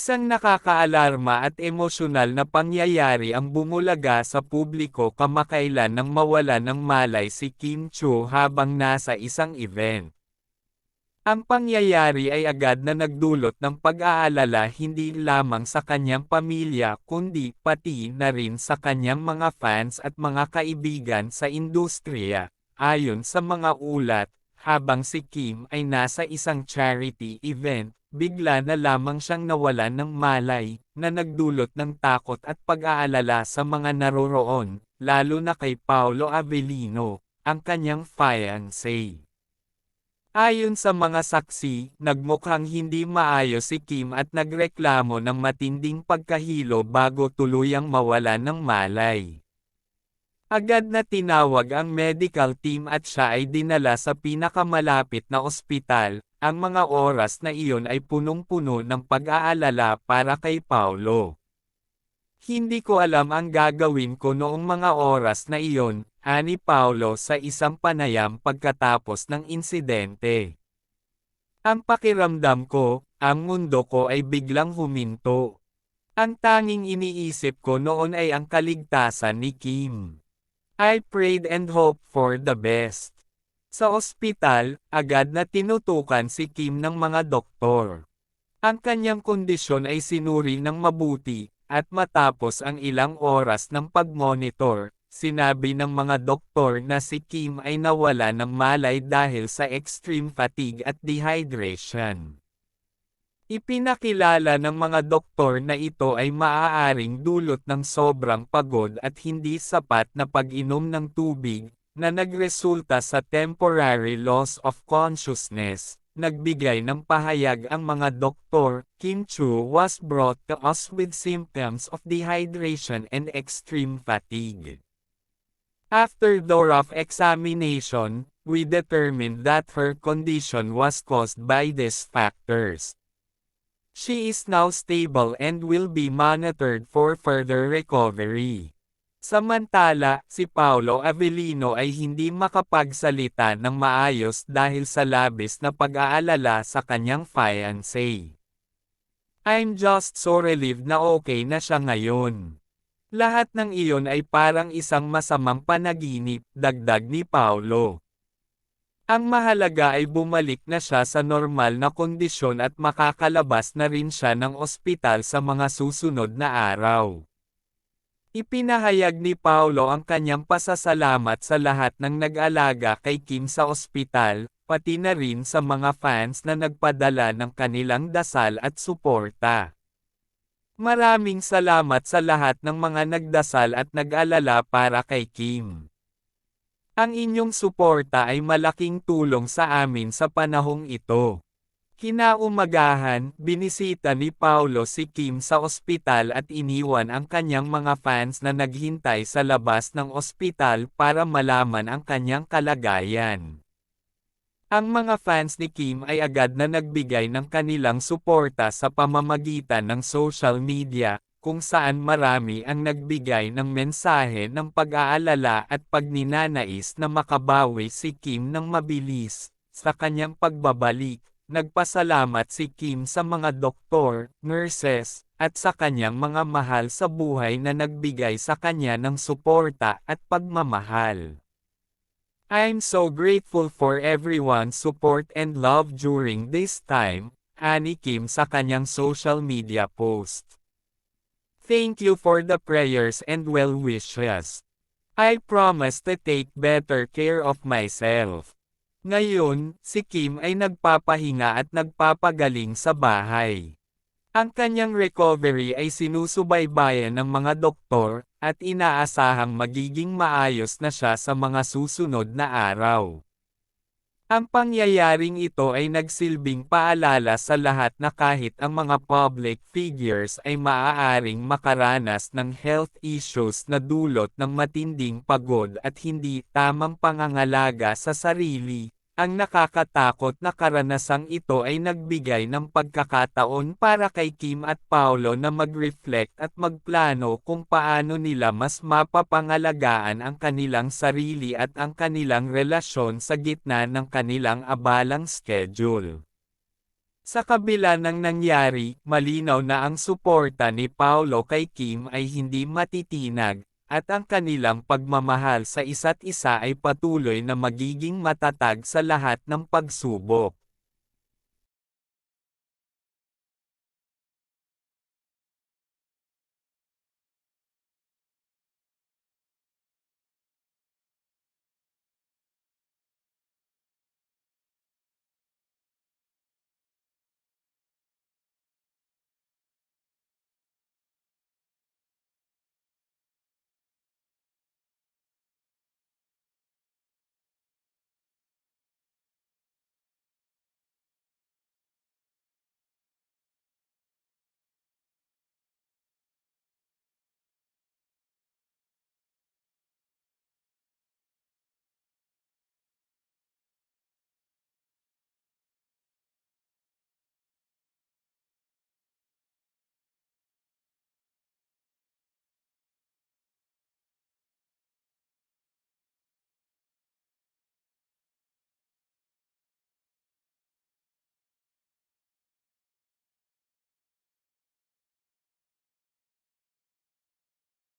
Isang nakakaalarma at emosyonal na pangyayari ang bumulaga sa publiko kamakailan nang mawala ng malay si Kim Cho habang nasa isang event. Ang pangyayari ay agad na nagdulot ng pag-aalala hindi lamang sa kanyang pamilya kundi pati na rin sa kanyang mga fans at mga kaibigan sa industriya. Ayon sa mga ulat, habang si Kim ay nasa isang charity event, bigla na lamang siyang nawalan ng malay, na nagdulot ng takot at pag-aalala sa mga naroroon, lalo na kay Paolo Avellino, ang kanyang fiancé. Ayon sa mga saksi, nagmukhang hindi maayos si Kim at nagreklamo ng matinding pagkahilo bago tuluyang mawalan ng malay. Agad na tinawag ang medical team at siya ay dinala sa pinakamalapit na ospital, ang mga oras na iyon ay punong-puno ng pag-aalala para kay Paulo. Hindi ko alam ang gagawin ko noong mga oras na iyon, ani Paulo sa isang panayam pagkatapos ng insidente. Ang pakiramdam ko, ang mundo ko ay biglang huminto. Ang tanging iniisip ko noon ay ang kaligtasan ni Kim. I prayed and hoped for the best. Sa ospital, agad na tinutukan si Kim ng mga doktor. Ang kanyang kondisyon ay sinuri ng mabuti, at matapos ang ilang oras ng pagmonitor, sinabi ng mga doktor na si Kim ay nawala ng malay dahil sa extreme fatigue at dehydration. Ipinakilala ng mga doktor na ito ay maaaring dulot ng sobrang pagod at hindi sapat na pag-inom ng tubig, na nagresulta sa temporary loss of consciousness. Nagbigay ng pahayag ang mga doktor, Kim Chu was brought to us with symptoms of dehydration and extreme fatigue. After the rough examination, we determined that her condition was caused by these factors. She is now stable and will be monitored for further recovery. Samantala, si Paulo Avellino ay hindi makapagsalita ng maayos dahil sa labis na pag-aalala sa kanyang fiancé. I'm just so relieved na okay na siya ngayon. Lahat ng iyon ay parang isang masamang panaginip, dagdag ni Paulo. Ang mahalaga ay bumalik na siya sa normal na kondisyon at makakalabas na rin siya ng ospital sa mga susunod na araw. Ipinahayag ni Paulo ang kanyang pasasalamat sa lahat ng nag-alaga kay Kim sa ospital, pati na rin sa mga fans na nagpadala ng kanilang dasal at suporta. Maraming salamat sa lahat ng mga nagdasal at nag-alala para kay Kim. Ang inyong suporta ay malaking tulong sa amin sa panahong ito. Kinaumagahan, binisita ni Paulo si Kim sa ospital at iniwan ang kanyang mga fans na naghintay sa labas ng ospital para malaman ang kanyang kalagayan. Ang mga fans ni Kim ay agad na nagbigay ng kanilang suporta sa pamamagitan ng social media, kung saan marami ang nagbigay ng mensahe ng pag-aalala at pagninanais na makabawi si Kim ng mabilis, sa kanyang pagbabalik. Nagpasalamat si Kim sa mga doktor, nurses, at sa kanyang mga mahal sa buhay na nagbigay sa kanya ng suporta at pagmamahal. I'm so grateful for everyone's support and love during this time, ani Kim sa kanyang social media post. Thank you for the prayers and well wishes. I promise to take better care of myself. Ngayon, si Kim ay nagpapahinga at nagpapagaling sa bahay. Ang kanyang recovery ay sinusubaybayan ng mga doktor, at inaasahang magiging maayos na siya sa mga susunod na araw. Ang pangyayaring ito ay nagsilbing paalala sa lahat na kahit ang mga public figures ay maaaring makaranas ng health issues na dulot ng matinding pagod at hindi tamang pangangalaga sa sarili, ang nakakatakot na karanasang ito ay nagbigay ng pagkakataon para kay Kim at Paolo na mag-reflect at magplano kung paano nila mas mapapangalagaan ang kanilang sarili at ang kanilang relasyon sa gitna ng kanilang abalang schedule. Sa kabila ng nangyari, malinaw na ang suporta ni Paolo kay Kim ay hindi matitinag, at ang kanilang pagmamahal sa isa't isa ay patuloy na magiging matatag sa lahat ng pagsubok.